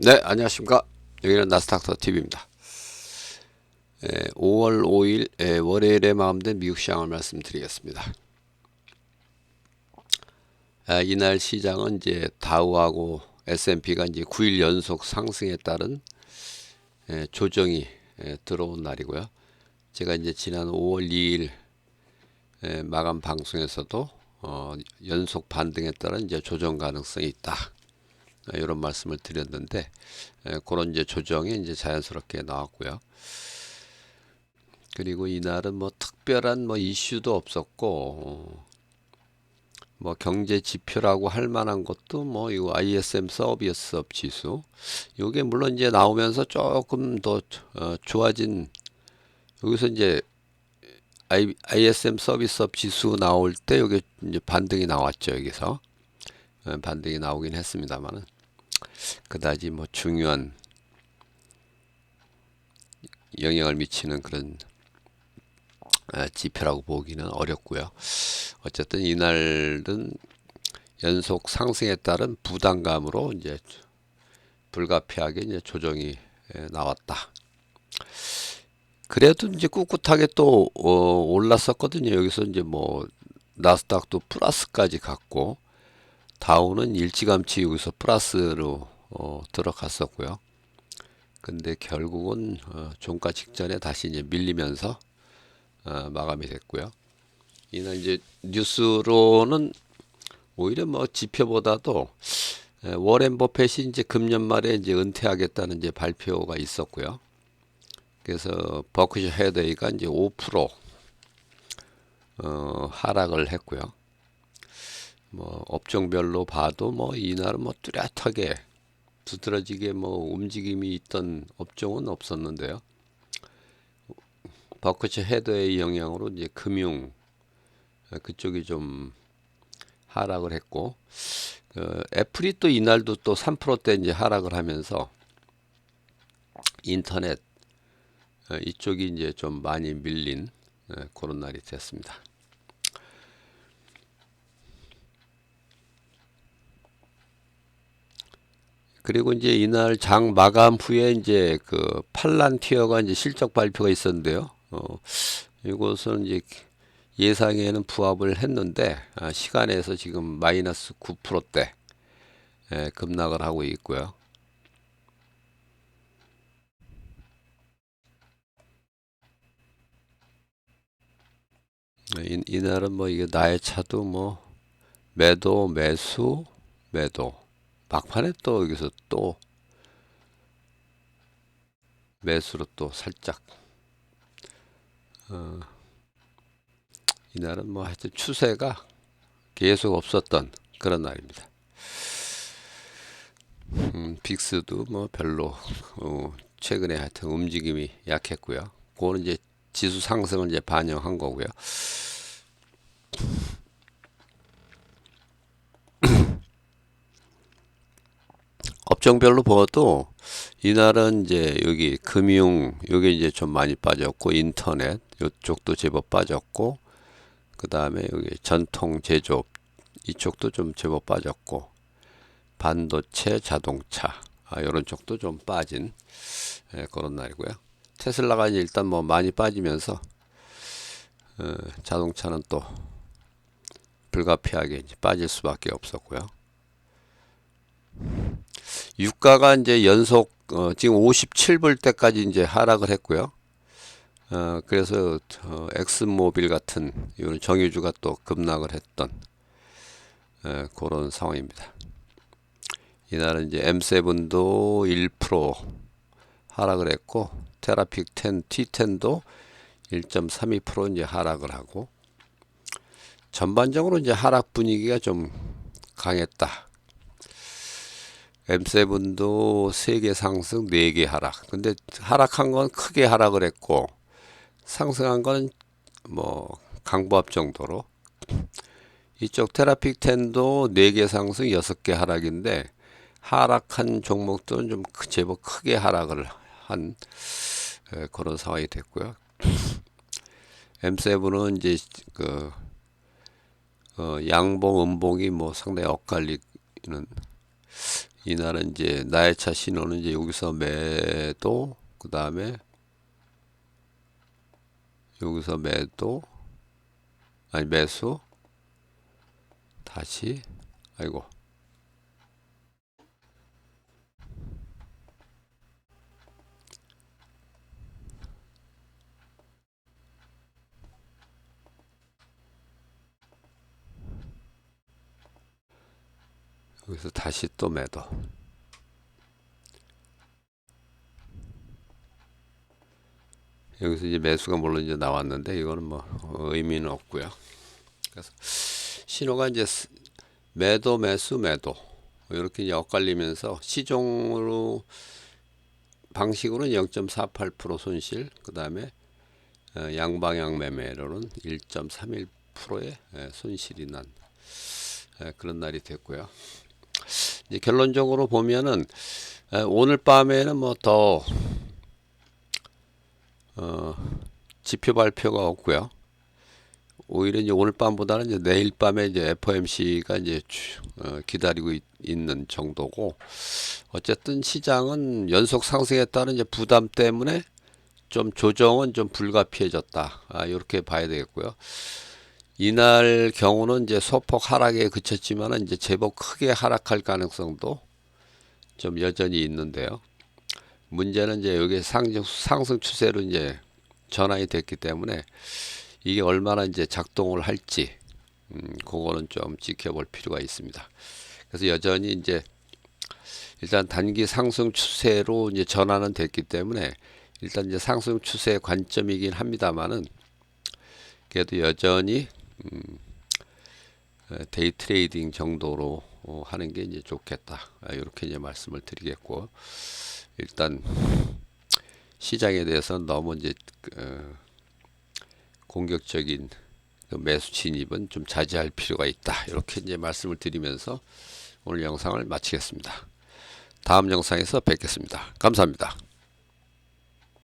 네, 안녕하십니까. 여기는 나스닥터 TV입니다. 5월 5일 에, 월요일에 마감된 미국 시장을 말씀드리겠습니다. 아, 이날 시장은 이제 다우하고 S&P가 이제 9일 연속 상승에 따른 에, 조정이 에, 들어온 날이고요. 제가 이제 지난 5월 2일 에, 마감 방송에서도 어, 연속 반등에 따른 이제 조정 가능성이 있다. 이런 말씀을 드렸는데 에, 그런 이제 조정이 이제 자연스럽게 나왔고요. 그리고 이날은 뭐 특별한 뭐 이슈도 없었고 어, 뭐 경제 지표라고 할 만한 것도 뭐 이거 ISM 서비스 업 지수. 요게 물론 이제 나오면서 조금 더 어, 좋아진 여기서 이제 ISM 서비스업 지수 나올 때 여기 이제 반등이 나왔죠 여기서. 어, 반등이 나오긴 했습니다만은 그다지 뭐 중요한 영향을 미치는 그런 아, 지표라고 보기는 어렵고요. 어쨌든 이날은 연속 상승에 따른 부담감으로 이제 불가피하게 이제 조정이 에, 나왔다. 그래도 이제 꿋꿋하게 또 어, 올랐었거든요. 여기서 이제 뭐 나스닥도 플러스까지 갔고 다우는 일찌감치 여기서 플러스로 어, 들어갔었고요. 근데 결국은 어, 종가 직전에 다시 이제 밀리면서 어, 마감이 됐고요. 이날 이제 뉴스로는 오히려 뭐 지표보다도 에, 워렌 버핏이 이제 금년 말에 이제 은퇴하겠다는 이제 발표가 있었고요. 그래서 버크셔 헤더웨이가 이제 5% 어, 하락을 했고요. 뭐 업종별로 봐도 뭐 이날은 뭐 뚜렷하게 두드러지게 뭐 움직임이 있던 업종은 없었는데요. 버크셔 헤더의 영향으로 이제 금융 그쪽이 좀 하락을 했고 어, 애플이 또 이날도 또 3%대 이제 하락을 하면서 인터넷 어, 이쪽이 이제 좀 많이 밀린 어, 그런 날이 됐습니다. 그리고 이제 이날 장 마감 후에 이제 그 팔란티어가 이제 실적 발표가 있었는데요. 어, 이것은 이제 예상에는 부합을 했는데 아, 시간에서 지금 마이너스 9%대 에, 급락을 하고 있고요. 이, 이날은 뭐 이게 나의 차도 뭐 매도 매수 매도 막판에 또 여기서 또 매수로 또 살짝 어, 이날은 뭐 하여튼 추세가 계속 없었던 그런 날입니다. 음, 빅스도 뭐 별로 어, 최근에 하여튼 움직임이 약했고요. 그거는 이제 지수 상승을 이제 반영한 거고요. 업종별로 봐도 이날은 이제 여기 금융 여기 이제 좀 많이 빠졌고 인터넷 이쪽도 제법 빠졌고 그 다음에 여기 전통 제조업 이쪽도 좀 제법 빠졌고 반도체 자동차 아, 이런 쪽도 좀 빠진 예, 그런 날이고요. 테슬라가 이제 일단 뭐 많이 빠지면서 어, 자동차는 또 불가피하게 빠질 수밖에 없었고요. 유가가 이제 연속 어, 지금 57불 때까지 이제 하락을 했고요. 어, 그래서 어, 엑스모빌 같은 이런 정유주가 또 급락을 했던 에, 그런 상황입니다. 이날은 이제 M7도 1% 하락을 했고 테라픽 10, T10도 1.32% 이제 하락을 하고 전반적으로 이제 하락 분위기가 좀 강했다. M7도 3개 상승, 4개 하락. 근데 하락한 건 크게 하락을 했고 상승한 건 뭐 강보합 정도로 이쪽 테라픽 10도 4개 상승, 6개 하락인데 하락한 종목들은 좀 제법 크게 하락을 한 그런 상황이 됐고요. M7은 이제 그 어, 양봉, 음봉이 뭐 상당히 엇갈리는 이날은 이제 나의 차 신호는 이제 여기서 매도 그 다음에 여기서 매도 아니 매수 다시 아이고 여기서 다시 또 매도 여기서 이제 매수가 물론 이제 나왔는데 이거는 뭐 어, 의미는 없고요. 그래서 신호가 이제 스- 매도 매수 매도 이렇게 이제 엇갈리면서 시종으로 방식으로는 0.48% 손실 그 다음에 양방향 매매로는 1.31%의 손실이 난 에, 그런 날이 됐고요. 이제 결론적으로 보면은 에, 오늘 밤에는 뭐더 어, 지표 발표가 없고요. 오히려 이제 오늘 밤보다는 이제 내일 밤에 이제 FOMC가 이제 주- 어, 기다리고 있, 는 정도고 어쨌든 시장은 연속 상승에 따른 이제 부담 때문에 좀 조정은 좀 불가피해졌다. 아, 이렇게 봐야 되겠고요. 이날 경우는 이제 소폭 하락에 그쳤지만은 이제 제법 크게 하락할 가능성도 좀 여전히 있는데요. 문제는 이제 여기 상승 상승 추세로 이제 전환이 됐기 때문에 이게 얼마나 이제 작동을 할지 음, 그거는 좀 지켜볼 필요가 있습니다. 그래서 여전히 이제 일단 단기 상승 추세로 이제 전환은 됐기 때문에 일단 이제 상승 추세 관점이긴 합니다만은 그래도 여전히 음, 에, 데이 트레이딩 정도로 어, 하는 게 이제 좋겠다. 아, 이렇게 이제 말씀을 드리겠고 일단 시장에 대해서 너무 이제 어, 공격적인 그 매수 진입은 좀 자제할 필요가 있다. 이렇게 이제 말씀을 드리면서 오늘 영상을 마치겠습니다. 다음 영상에서 뵙겠습니다. 감사합니다.